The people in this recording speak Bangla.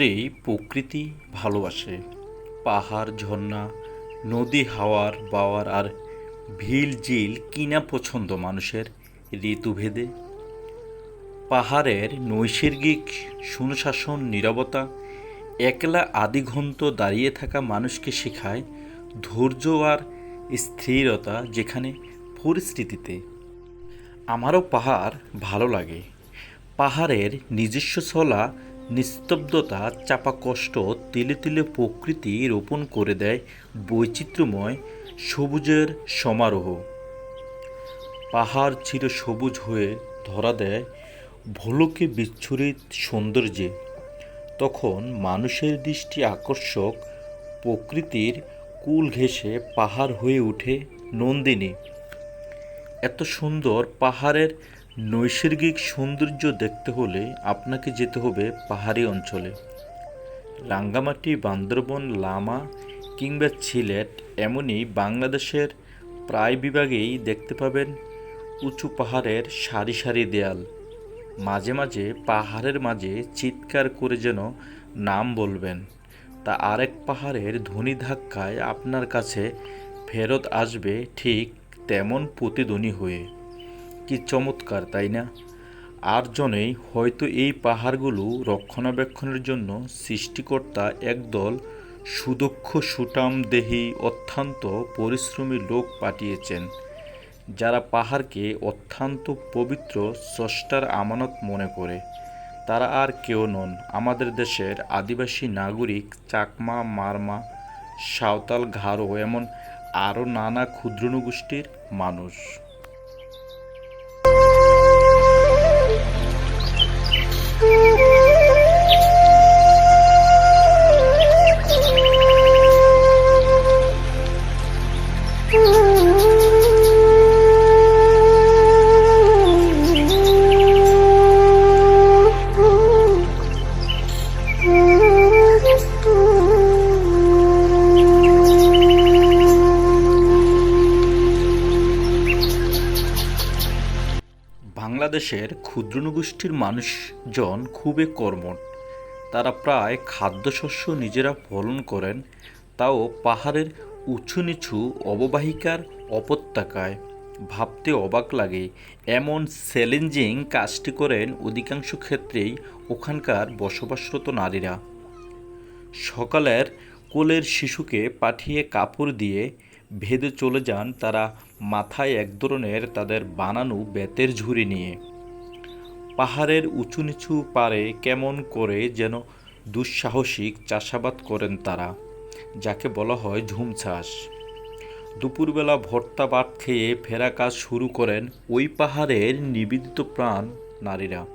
মাত্রেই প্রকৃতি ভালোবাসে। পাহাড়, ঝর্ণা, নদী হাওয়ার, বাওয়ার আর ভিল জিল কিনা পছন্দ মানুষের ঋতুভেদে। পাহাড়ের নৈসর্গিক সুনশাসন নীরবতা, একলা আদিঘন্ত দাঁড়িয়ে থাকা মানুষকে শেখায় ধৈর্য আর স্থিরতা যেখানে পরিস্থিতিতে। আমারও পাহাড় ভালো লাগে। পাহাড়ের নিজস্ব চলা নিস্তব্ধতা, চাপা কষ্ট, তিলে তিলে প্রকৃতি রোপণ করে দেয় বৈচিত্র্যময় সবুজের সমারোহ। পাহাড় চির সবুজ হয়ে ধরা দেয় ভোলকে বিচ্ছুরিত সৌন্দর্যে। তখন মানুষের দৃষ্টি আকর্ষক, প্রকৃতির কুল ঘেঁষে পাহাড় হয়ে ওঠে নন্দিনী। এত সুন্দর পাহাড়ের নৈসর্গিক সৌন্দর্য দেখতে হলে আপনাকে যেতে হবে পাহাড়ি অঞ্চলে। রাঙ্গামাটি, বান্দরবন, লামা কিংবা সিলেট এমনই বাংলাদেশের প্রায় বিভাগেই দেখতে পাবেন উঁচু পাহাড়ের সারি সারি দেয়াল। মাঝে মাঝে পাহাড়ের মাঝে চিৎকার করে যেন নাম বলবেন। তা আরেক পাহাড়ের ধ্বনি ধাক্কায় আপনার কাছে ফেরত আসবে ঠিক তেমন প্রতিধ্বনি হয়ে। কি চমৎকার, তাই না? আর জনেই হয়তো এই পাহাড়গুলো রক্ষণাবেক্ষণের জন্য সৃষ্টিকর্তা একদল সুদক্ষ সুটাম দেহী অত্যন্ত পরিশ্রমী লোক পাঠিয়েছেন, যারা পাহাড়কে অত্যন্ত পবিত্র স্রষ্টার আমানত মনে করে। তারা আর কেউ নন, আমাদের দেশের আদিবাসী নাগরিক চাকমা, মারমা, সাঁওতাল, ঘাড়ো, এমন আরও নানা ক্ষুদ্রনগোষ্ঠীর মানুষ। Yeah. বাংলাদেশের ক্ষুদ্রনগোষ্ঠীর মানুষজন খুবই কর্মঠ তারা প্রায় খাদ্যশস্য নিজেরা ফলন করেন, তাও পাহাড়ের উঁচু নিচু অববাহিকার উপত্যকায় ভাবতে অবাক লাগে, এমন চ্যালেঞ্জিং কাজটি করেন অধিকাংশ ক্ষেত্রেই ওখানকার বসবাসরত নারীরা। সকালের কোলের শিশুকে পাঠিয়ে কাপড় দিয়ে ভেদে চলে যান তারা মাথায় এক ধরনের তাদের বানানো বেতের ঝুড়ি নিয়ে। পাহাড়ের উঁচু নিচু পারে কেমন করে যেন দুঃসাহসিক চাষাবাদ করেন তারা, যাকে বলা হয় ঝুম চাষ দুপুরবেলা ভর্তা ভাত খেয়ে ফেরা কাজ শুরু করেন ওই পাহাড়ের নিবেদিত প্রাণ নারীরা।